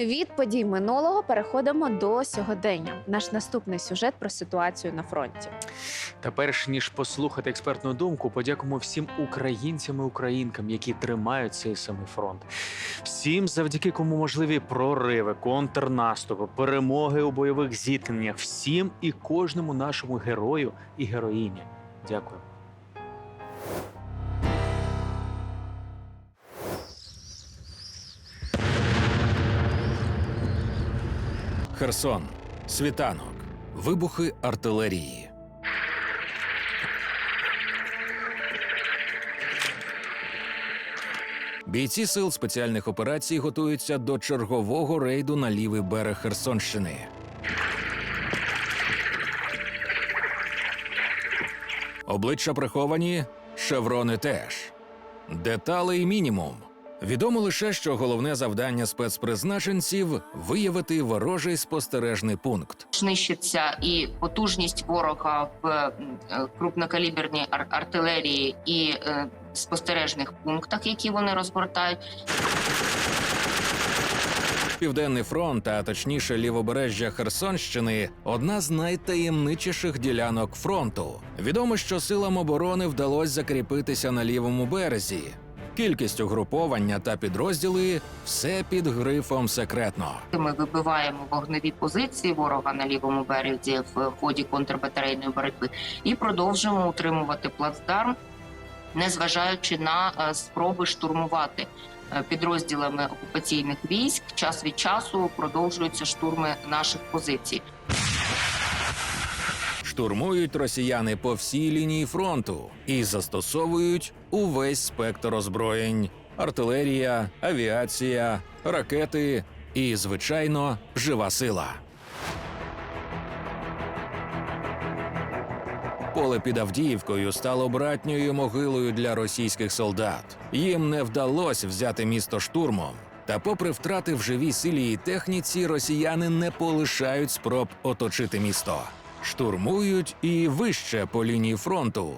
Від подій минулого переходимо до сьогодення. Наш наступний сюжет про ситуацію на фронті. Та перш ніж послухати експертну думку, подякуємо всім українцям і українкам, які тримають цей самий фронт. Всім, завдяки кому можливі прориви, контрнаступи, перемоги у бойових зіткненнях, всім і кожному нашому герою і героїні. Дякую. Херсон. Світанок. Вибухи артилерії. Бійці сил спеціальних операцій готуються до чергового рейду на лівий берег Херсонщини. Обличчя приховані, шеврони теж. Деталей мінімум. Відомо лише, що головне завдання спецпризначенців виявити ворожий спостережний пункт. знищиться і потужність ворога в е, крупнокаліберній ар- артилерії і е, спостережних пунктах, які вони розгортають. Південний фронт, а точніше лівобережжя Херсонщини, одна з найтаємничіших ділянок фронту. Відомо, що силам оборони вдалося закріпитися на лівому березі. Кількість угруповання та підрозділи все під грифом секретно. Ми вибиваємо вогневі позиції ворога на лівому березі в ході контрбатарейної боротьби і продовжуємо утримувати плацдарм, незважаючи на е, спроби штурмувати. Е, Підрозділами окупаційних військ час від часу продовжуються штурми наших позицій. Штурмують росіяни по всій лінії фронту і застосовують увесь спектр озброєнь: артилерія, авіація, ракети і, звичайно, жива сила. Поле під Авдіївкою стало братньою могилою для російських солдат. Їм не вдалося взяти місто штурмом. Та, попри втрати в живій силі і техніці, росіяни не полишають спроб оточити місто. Штурмують і вище по лінії фронту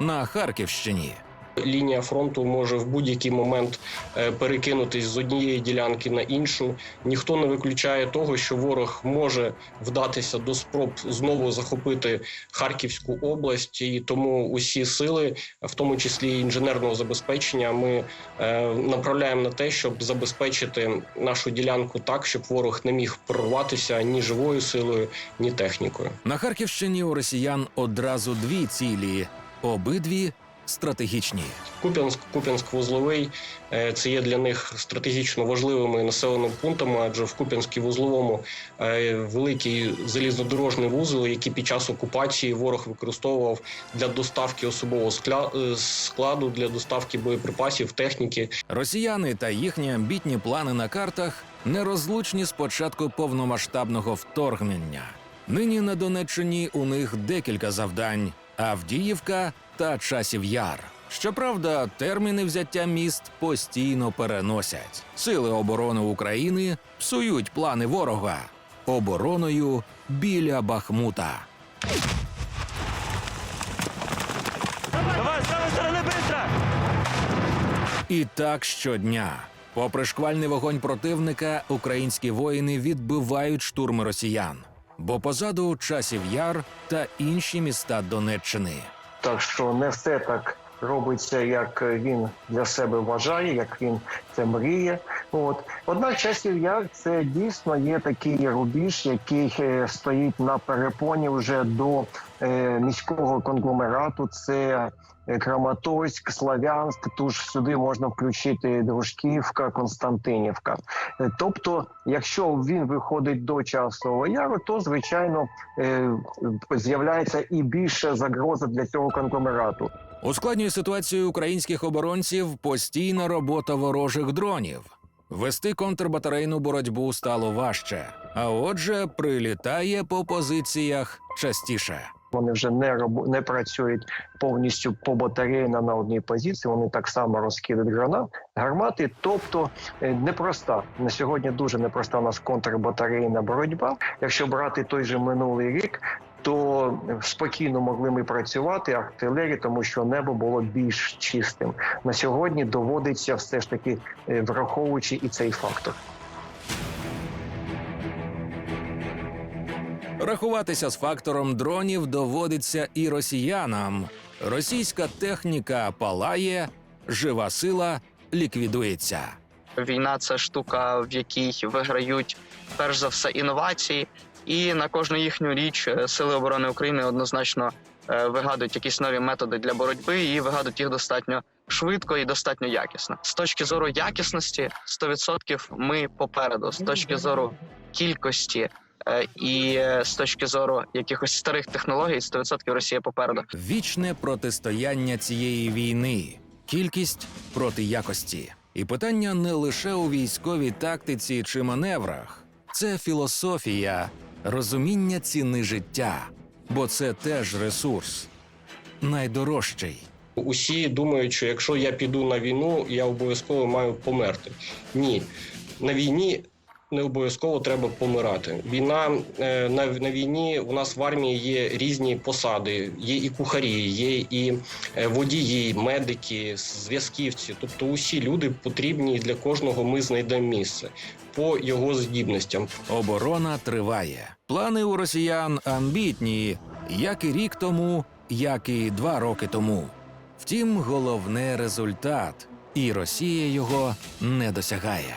на Харківщині. Лінія фронту може в будь-який момент е, перекинутись з однієї ділянки на іншу. Ніхто не виключає того, що ворог може вдатися до спроб знову захопити Харківську область, і тому усі сили, в тому числі інженерного забезпечення, ми е, направляємо на те, щоб забезпечити нашу ділянку так, щоб ворог не міг прорватися ні живою силою, ні технікою. На Харківщині у росіян одразу дві цілі, обидві стратегічні. Куп'янськ, Куп'янськ-Вузловий е, це є для них стратегічно важливими населеними пунктами, адже в Куп'янській-Вузловому е, великий залізнодорожний вузол, який під час окупації ворог використовував для доставки особового е, складу, для доставки боєприпасів, техніки. Росіяни та їхні амбітні плани на картах нерозлучні з початку повномасштабного вторгнення. Нині на Донеччині у них декілька завдань: Авдіївка та Часів Яр. Щоправда, терміни взяття міст постійно переносять. Сили оборони України псують плани ворога обороною біля Бахмута. І так щодня. Попри шквальний вогонь противника, українські воїни відбивають штурми росіян, бо позаду часів яр та інші міста Донеччини. Так що не все так робиться, як він для себе вважає, як він це мріє. От однак часів яр це дійсно є такий рубіж, який е, стоїть на перепоні вже до е, міського конгломерату. Це е, Краматорськ, Славянськ. Тож сюди можна включити Дружківка, Константинівка. Е, Тобто, якщо він виходить до часового яру, то звичайно з'являється і більше загроза для цього конгломерату. Ускладнює ситуацію українських оборонців постійна робота ворожих дронів. Вести контрбатарейну боротьбу стало важче, а отже, прилітає по позиціях частіше. Вони вже не роб... не працюють повністю по батарейно на одній позиції. Вони так само розкидають гранат, гармати. Тобто е, непроста на сьогодні. Дуже непроста у нас контрбатарейна боротьба. Якщо брати той же минулий рік то спокійно могли ми працювати артилерії, тому що небо було більш чистим. На сьогодні доводиться все ж таки е, враховуючи і цей фактор. Рахуватися з фактором дронів доводиться і росіянам. Російська техніка палає, жива сила ліквідується. Війна це штука, в якій виграють перш за все інновації, і на кожну їхню річ е, сили оборони України однозначно е, вигадують якісь нові методи для боротьби і вигадують їх достатньо швидко і достатньо якісно. З точки зору якісності, 100% ми попереду. З точки зору кількості е, і з точки зору якихось старих технологій, 100% Росія попереду. Вічне протистояння цієї війни, кількість проти якості. І питання не лише у військовій тактиці чи маневрах, це філософія, розуміння ціни життя, бо це теж ресурс найдорожчий. Усі думають, що якщо я піду на війну, я обов'язково маю померти. Ні, на війні не обов'язково треба помирати. Війна е, на, на війні у нас в армії є різні посади, є і кухарі, є і е, водії, медики, зв'язківці. Тобто, усі люди потрібні для кожного ми знайдемо місце по його здібностям. Оборона триває. Плани у росіян амбітні, як і рік тому, як і два роки тому. Втім, головне результат, і Росія його не досягає.